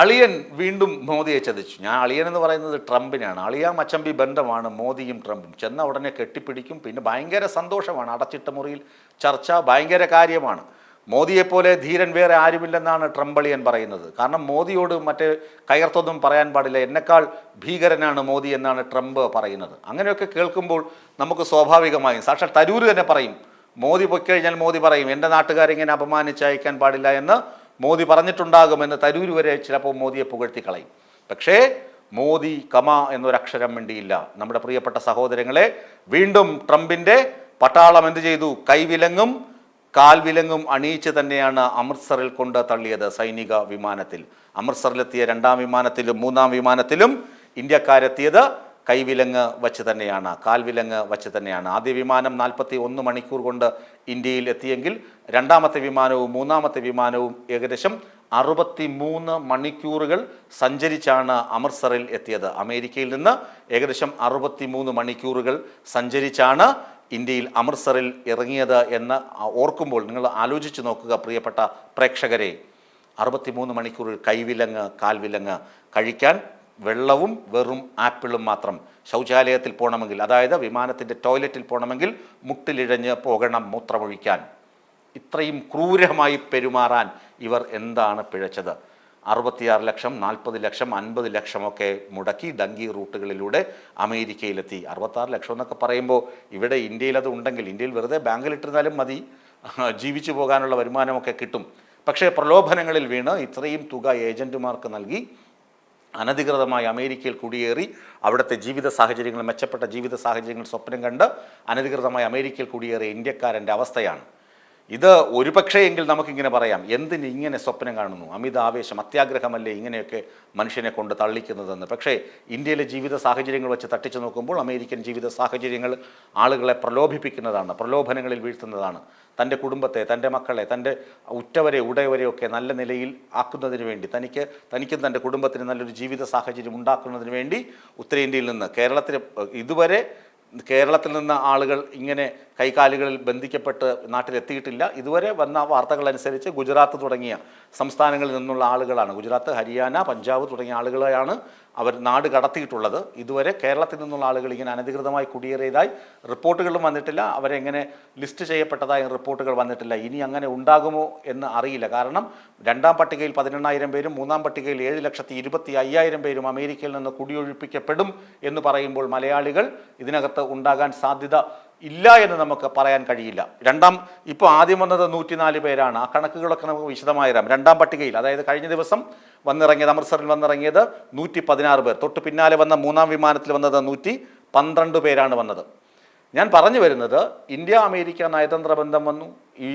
അളിയൻ വീണ്ടും മോദിയെ ചതിച്ചു. ഞാൻ അളിയൻ എന്ന് പറയുന്നത് ട്രംപിനാണ്. അളിയ മച്ചമ്പി ബന്ധമാണ് മോദിയും ട്രംപും. ചെന്ന ഉടനെ കെട്ടിപ്പിടിക്കും. പിന്നെ ഭയങ്കര സന്തോഷമാണ്. അടച്ചിട്ട മുറിയിൽ ചർച്ച ഭയങ്കര കാര്യമാണ്. മോദിയെപ്പോലെ ധീരൻ വേറെ ആരുമില്ലെന്നാണ് ട്രംപ് അളിയൻ പറയുന്നത്. കാരണം മോദിയോട് മറ്റേ കയർത്തൊന്നും പറയാൻ പാടില്ല. എന്നെക്കാൾ ഭീകരനാണ് മോദി എന്നാണ് ട്രംപ് പറയുന്നത്. അങ്ങനെയൊക്കെ കേൾക്കുമ്പോൾ നമുക്ക് സ്വാഭാവികമായും സാക്ഷാൽ തരൂർ തന്നെ പറയും മോദി പൊയ്ക്കഴിഞ്ഞാൽ മോദി പറയും എന്റെ നാട്ടുകാരെ ഇങ്ങനെ അപമാനിച്ച് അയക്കാൻ പാടില്ല എന്ന് മോദി പറഞ്ഞിട്ടുണ്ടാകുമെന്ന് തരൂർ വരെ ചിലപ്പോൾ മോദിയെ പുകഴ്ത്തി കളയും. പക്ഷേ മോദി കമ എന്നൊരക്ഷരം വേണ്ടിയില്ല നമ്മുടെ പ്രിയപ്പെട്ട സഹോദരങ്ങളെ വീണ്ടും ട്രംപിന്റെ പട്ടാളം എന്ത് ചെയ്തു? കൈവിലങ്ങും കാൽവിലങ്ങും അണിയിച്ച് തന്നെയാണ് അമൃത്സറിൽ കൊണ്ട് തള്ളിയത് സൈനിക വിമാനത്തിൽ. അമൃത്സറിലെത്തിയ രണ്ടാം വിമാനത്തിലും മൂന്നാം വിമാനത്തിലും ഇന്ത്യക്കാരെത്തിയത് കൈവിലങ്ങ് വച്ച് തന്നെയാണ് കാൽവിലങ്ങ് വച്ച് തന്നെയാണ്. ആദ്യ വിമാനം നാൽപ്പത്തി ഒന്ന് മണിക്കൂർ കൊണ്ട് ഇന്ത്യയിൽ എത്തിയെങ്കിൽ രണ്ടാമത്തെ വിമാനവും മൂന്നാമത്തെ വിമാനവും ഏകദേശം അറുപത്തി മൂന്ന് മണിക്കൂറുകൾ സഞ്ചരിച്ചാണ് അമൃത്സറിൽ എത്തിയത്. അമേരിക്കയിൽ നിന്ന് ഏകദേശം അറുപത്തി മൂന്ന് മണിക്കൂറുകൾ സഞ്ചരിച്ചാണ് ഇന്ത്യയിൽ അമൃത്സറിൽ ഇറങ്ങിയത് എന്ന് ഓർക്കുമ്പോൾ നിങ്ങൾ ആലോചിച്ച് നോക്കുക പ്രിയപ്പെട്ട പ്രേക്ഷകരെ. അറുപത്തിമൂന്ന് മണിക്കൂർ കൈവിലങ്ങ് കാൽവിലങ്ങ് കഴിക്കാൻ വെള്ളവും വെറും ആപ്പിളും മാത്രം ശൗചാലയത്തിൽ പോകണമെങ്കിൽ അതായത് വിമാനത്തിന്റെ ടോയ്ലറ്റിൽ പോകണമെങ്കിൽ മുട്ടിലിഴഞ്ഞ് പോകണം മൂത്രമൊഴിക്കാൻ. ഇത്രയും ക്രൂരമായി പെരുമാറാൻ ഇവർ എന്താണ് പിഴച്ചത്? അറുപത്തിയാറ് ലക്ഷം നാൽപ്പത് ലക്ഷം അൻപത് ലക്ഷമൊക്കെ മുടക്കി ഡങ്കി റൂട്ടുകളിലൂടെ അമേരിക്കയിലെത്തി. അറുപത്താറ് ലക്ഷം എന്നൊക്കെ പറയുമ്പോൾ ഇവിടെ ഇന്ത്യയിൽ അത് ഉണ്ടെങ്കിൽ ഇന്ത്യയിൽ വെറുതെ ബാങ്കിലിട്ടിരുന്നാലും മതി. ജീവിച്ചു പോകാനുള്ള വരുമാനമൊക്കെ കിട്ടും. പക്ഷേ പ്രലോഭനങ്ങളിൽ വീണ് ഇത്രയും തുക ഏജന്റുമാർക്ക് നൽകി. അനധികൃതമായി അമേരിക്കയിൽ കുടിയേറി അവിടുത്തെ ജീവിത സാഹചര്യങ്ങൾ മെച്ചപ്പെട്ട ജീവിത സാഹചര്യങ്ങൾ സ്വപ്നം കണ്ട് അനധികൃതമായി അമേരിക്കയിൽ കുടിയേറിയ ഇന്ത്യക്കാരന്റെ അവസ്ഥയാണ്. ഇത് ഒരുപക്ഷേ എങ്കിൽ നമുക്കിങ്ങനെ പറയാം എന്തിന് ഇങ്ങനെ സ്വപ്നം കാണുന്നു? അമിത ആവേശം അത്യാഗ്രഹമല്ലേ ഇങ്ങനെയൊക്കെ മനുഷ്യനെ കൊണ്ട് തള്ളിക്കുന്നതെന്ന്. പക്ഷേ ഇന്ത്യയിലെ ജീവിത സാഹചര്യങ്ങൾ വെച്ച് തട്ടിച്ചു നോക്കുമ്പോൾ അമേരിക്കൻ ജീവിത സാഹചര്യങ്ങൾ ആളുകളെ പ്രലോഭിപ്പിക്കുന്നതാണ് പ്രലോഭനങ്ങളിൽ വീഴ്ത്തുന്നതാണ്. തന്റെ കുടുംബത്തെ തന്റെ മക്കളെ തന്റെ ഉറ്റവരെ ഉടയവരെയൊക്കെ നല്ല നിലയിൽ ആക്കുന്നതിന് വേണ്ടി തനിക്ക് തനിക്കും തന്റെ കുടുംബത്തിന് നല്ലൊരു ജീവിത സാഹചര്യം ഉണ്ടാക്കുന്നതിന് വേണ്ടി ഉത്തരേന്ത്യയിൽ നിന്ന് കേരളത്തിൽ ഇതുവരെ കേരളത്തിൽ നിന്ന് ആളുകൾ ഇങ്ങനെ കൈകാലുകളിൽ ബന്ധിക്കപ്പെട്ട് നാട്ടിലെത്തിയിട്ടില്ല. ഇതുവരെ വന്ന വാർത്തകളനുസരിച്ച് ഗുജറാത്ത് തുടങ്ങിയ സംസ്ഥാനങ്ങളിൽ നിന്നുള്ള ആളുകളാണ്. ഗുജറാത്ത് ഹരിയാന പഞ്ചാബ് തുടങ്ങിയ ആളുകളെയാണ് അവർ നാട് കടത്തിയിട്ടുള്ളത്. ഇതുവരെ കേരളത്തിൽ നിന്നുള്ള ആളുകൾ ഇങ്ങനെ അനധികൃതമായി കുടിയേറിയതായി റിപ്പോർട്ടുകളും വന്നിട്ടില്ല. അവരെങ്ങനെ ലിസ്റ്റ് ചെയ്യപ്പെട്ടതായി റിപ്പോർട്ടുകൾ വന്നിട്ടില്ല. ഇനി അങ്ങനെ ഉണ്ടാകുമോ എന്ന് അറിയില്ല. കാരണം രണ്ടാം പട്ടികയിൽ പതിനെണ്ണായിരം പേരും മൂന്നാം പട്ടികയിൽ ഏഴ് ലക്ഷത്തി ഇരുപത്തി അയ്യായിരം പേരും അമേരിക്കയിൽ നിന്ന് കുടിയൊഴിപ്പിക്കപ്പെടും എന്ന് പറയുമ്പോൾ മലയാളികൾ ഇതിനകത്ത് ഉണ്ടാകാൻ സാധ്യത ഇല്ല എന്ന് നമുക്ക് പറയാൻ കഴിയില്ല. രണ്ടാം ഇപ്പോൾ ആദ്യം വന്നത് നൂറ്റിനാല് പേരാണ്. ആ കണക്കുകളൊക്കെ നമുക്ക് വിശദമായി തരാം രണ്ടാം പട്ടികയിൽ അതായത് കഴിഞ്ഞ ദിവസം വന്നിറങ്ങിയത് അമൃത്സറിൽ വന്നിറങ്ങിയത് നൂറ്റി പതിനാറ് പേർ. തൊട്ട് പിന്നാലെ വന്ന മൂന്നാം വിമാനത്തിൽ വന്നത് നൂറ്റി പന്ത്രണ്ട് പേരാണ് വന്നത്. ഞാൻ പറഞ്ഞു വരുന്നത് ഇന്ത്യ അമേരിക്ക നയതന്ത്ര ബന്ധം വന്നു. ഈ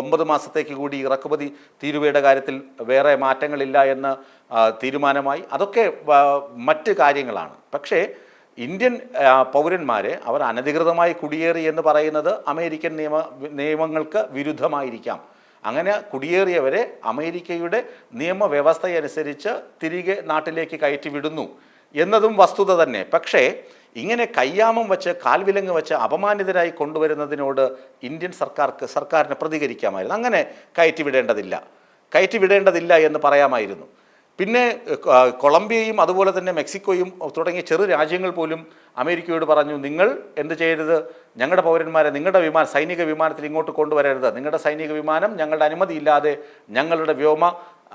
ഒമ്പത് മാസത്തേക്ക് കൂടി ഇറക്കുമതി തീരുവയുടെ കാര്യത്തിൽ വേറെ മാറ്റങ്ങളില്ല എന്ന് തീരുമാനമായി. അതൊക്കെ മറ്റ് കാര്യങ്ങളാണ്. പക്ഷേ ഇന്ത്യൻ പൗരന്മാർ അവർ അനധികൃതമായി കുടിയേറി എന്ന് പറയുന്നത് അമേരിക്കൻ നിയമ നിയമങ്ങൾക്ക് വിരുദ്ധമായിരിക്കാം. അങ്ങനെ കുടിയേറിയവരെ അമേരിക്കയുടെ നിയമവ്യവസ്ഥയനുസരിച്ച് തിരികെ നാട്ടിലേക്ക് കയറ്റി വിടുന്നു എന്നതും വസ്തുത തന്നെ. പക്ഷേ ഇങ്ങനെ കയ്യാമം വെച്ച് കാൽവിലങ്ങ് വെച്ച് അപമാനിതരായി കൊണ്ടുവരുന്നതിനോട് ഇന്ത്യൻ സർക്കാർക്ക് സർക്കാരിന് പ്രതികരിക്കാമായിരുന്നു. അങ്ങനെ കയറ്റി വിടേണ്ടതില്ല. കയറ്റി വിടേണ്ടതില്ല എന്ന് പറയാമായിരുന്നു. പിന്നെ കൊളംബിയയും അതുപോലെ തന്നെ മെക്സിക്കോയും തുടങ്ങിയ ചെറു രാജ്യങ്ങൾ പോലും അമേരിക്കയോട് പറഞ്ഞു നിങ്ങൾ എന്ത് ചെയ്യരുത്? ഞങ്ങളുടെ പൗരന്മാരെ നിങ്ങളുടെ വിമാന സൈനിക വിമാനത്തിൽ ഇങ്ങോട്ട് കൊണ്ടുവരരുത്. നിങ്ങളുടെ സൈനിക വിമാനം ഞങ്ങളുടെ അനുമതിയില്ലാതെ ഞങ്ങളുടെ വ്യോമ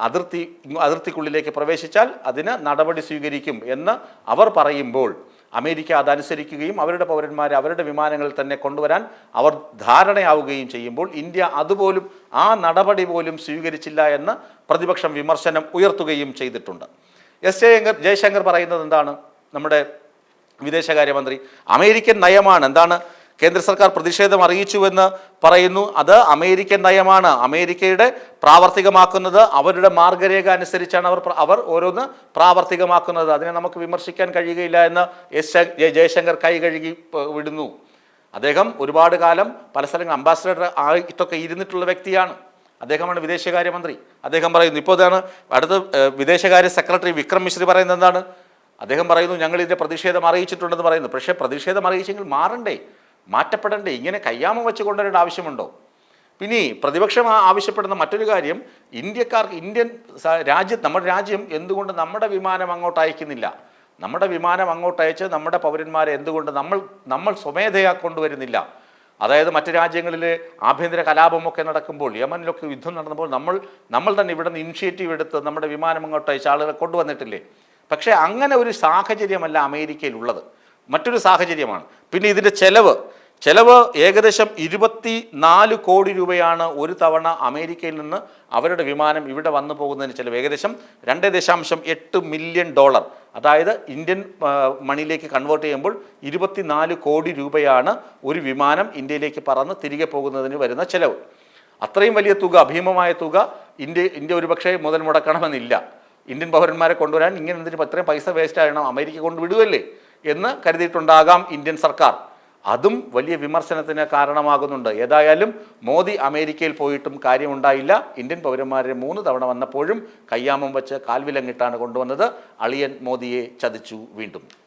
അതിർത്തി അതിർത്തിക്കുള്ളിലേക്ക് പ്രവേശിച്ചാൽ അതിന് നടപടി സ്വീകരിക്കും എന്ന് അവർ പറയുമ്പോൾ അമേരിക്ക അതനുസരിക്കുകയും അവരുടെ പൗരന്മാരെ അവരുടെ വിമാനങ്ങളിൽ തന്നെ കൊണ്ടുവരാൻ അവർ ധാരണയാവുകയും ചെയ്യുമ്പോൾ ഇന്ത്യ അതുപോലും ആ നടപടി പോലും സ്വീകരിച്ചില്ല എന്ന് പ്രതിപക്ഷം വിമർശനം ഉയർത്തുകയും ചെയ്തിട്ടുണ്ട്. എസ് ജയങ്കർ ജയശങ്കർ പറയുന്നത് എന്താണ്? നമ്മുടെ വിദേശകാര്യമന്ത്രി അമേരിക്കൻ നയമാണ്. എന്താണ്? കേന്ദ്ര സർക്കാർ പ്രതിഷേധം അറിയിച്ചുവെന്ന് പറയുന്നു. അത് അമേരിക്കൻ നയമാണ്. അമേരിക്കയുടെ പ്രാവർത്തികമാക്കുന്നത് അവരുടെ മാർഗരേഖ അനുസരിച്ചാണ് അവർ അവർ ഓരോന്ന് പ്രാവർത്തികമാക്കുന്നത്. അതിനെ നമുക്ക് വിമർശിക്കാൻ കഴിയുകയില്ല എന്ന് എസ് ജയ- ജയ- ജയശങ്കർ കൈ കഴുകി വിടുന്നു. അദ്ദേഹം ഒരുപാട് കാലം പല സ്ഥലങ്ങൾ അംബാസഡർ ആയിട്ടൊക്കെ ഇരുന്നിട്ടുള്ള വ്യക്തിയാണ്. അദ്ദേഹമാണ് വിദേശകാര്യമന്ത്രി. അദ്ദേഹം പറയുന്നു ഇപ്പോൾ ഇതാണ് അടുത്ത വിദേശകാര്യ സെക്രട്ടറി വിക്രം മിശ്രി പറയുന്നത് എന്താണ്? അദ്ദേഹം പറയുന്നു ഞങ്ങൾ ഇതിന്റെ പ്രതിഷേധം അറിയിച്ചിട്ടുണ്ടെന്ന് പറയുന്നു. പക്ഷേ പ്രതിഷേധം അറിയിച്ചെങ്കിൽ മാറണ്ടേ. മാറ്റപ്പെടണ്ടേ ഇങ്ങനെ കയ്യാമം വെച്ച് കൊണ്ടുവരേണ്ട ആവശ്യമുണ്ടോ? പിന്നെ പ്രതിപക്ഷം ആവശ്യപ്പെടുന്ന മറ്റൊരു കാര്യം ഇന്ത്യക്കാർക്ക് ഇന്ത്യൻ രാജ്യം നമ്മുടെ രാജ്യം എന്തുകൊണ്ട് നമ്മുടെ വിമാനം അങ്ങോട്ട് അയക്കുന്നില്ല? നമ്മുടെ വിമാനം അങ്ങോട്ട് അയച്ച് നമ്മുടെ പൗരന്മാരെ എന്തുകൊണ്ട് നമ്മൾ നമ്മൾ സ്വമേധയാ കൊണ്ടുവരുന്നില്ല? അതായത് മറ്റ് രാജ്യങ്ങളിൽ ആഭ്യന്തര കലാപമൊക്കെ നടക്കുമ്പോൾ യമനിലൊക്കെ യുദ്ധം നടന്നപ്പോൾ നമ്മൾ നമ്മൾ തന്നെ ഇവിടെ നിന്ന് ഇനിഷ്യേറ്റീവ് എടുത്ത് നമ്മുടെ വിമാനം അങ്ങോട്ട് അയച്ച ആളുകളെ കൊണ്ടുവന്നിട്ടില്ലേ? പക്ഷേ അങ്ങനെ ഒരു സാഹചര്യമല്ല അമേരിക്കയിലുള്ളത്. മറ്റൊരു സാഹചര്യമാണ്. പിന്നെ ഇതിന്റെ ചെലവ് ചെലവ് ഏകദേശം ഇരുപത്തി നാല് കോടി രൂപയാണ് ഒരു തവണ അമേരിക്കയിൽ നിന്ന് അവരുടെ വിമാനം ഇവിടെ വന്നു പോകുന്നതിന് ചിലവ് ഏകദേശം രണ്ട് ദശാംശം എട്ട് മില്യൺ ഡോളർ. അതായത് ഇന്ത്യൻ മണിയിലേക്ക് കൺവേർട്ട് ചെയ്യുമ്പോൾ ഇരുപത്തിനാല് കോടി രൂപയാണ് ഒരു വിമാനം ഇന്ത്യയിലേക്ക് പറന്ന് തിരികെ പോകുന്നതിന് വരുന്ന ചെലവ്. അത്രയും വലിയ തുക അഭീമമായ തുക ഇന്ത്യ ഇന്ത്യ ഒരുപക്ഷെ മുതൽ മുടക്കണമെന്നില്ല. ഇന്ത്യൻ പൗരന്മാരെ കൊണ്ടുവരാൻ ഇങ്ങനെ എന്തിനും ഇത്രയും പൈസ വേസ്റ്റ് ആയണം അമേരിക്ക കൊണ്ടുവിടുകയല്ലേ എന്ന് കരുതിയിട്ടുണ്ടാകാം ഇന്ത്യൻ സർക്കാർ. അതും വലിയ വിമർശനത്തിന് കാരണമാകുന്നുണ്ട്. ഏതായാലും മോദി അമേരിക്കയിൽ പോയിട്ടും കാര്യമുണ്ടായില്ല. ഇന്ത്യൻ പൗരന്മാരെ മൂന്ന് തവണ വന്നപ്പോഴും കയ്യാമം വെച്ച് കാൽവിലങ്ങിട്ടാണ് കൊണ്ടുവന്നത്. അളിയൻ മോദിയെ ചതിച്ചു വീണ്ടും.